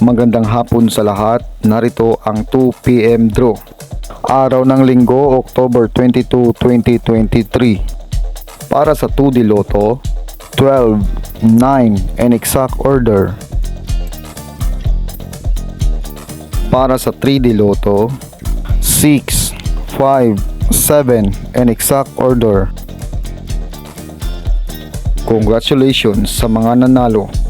Magandang hapon sa lahat. Narito ang 2pm draw. Araw ng linggo, October 22, 2023. Para sa 2D Lotto, 12, 9, and exact order. Para sa 3D Lotto, 6, 5, 7, and exact order. Congratulations sa mga nanalo.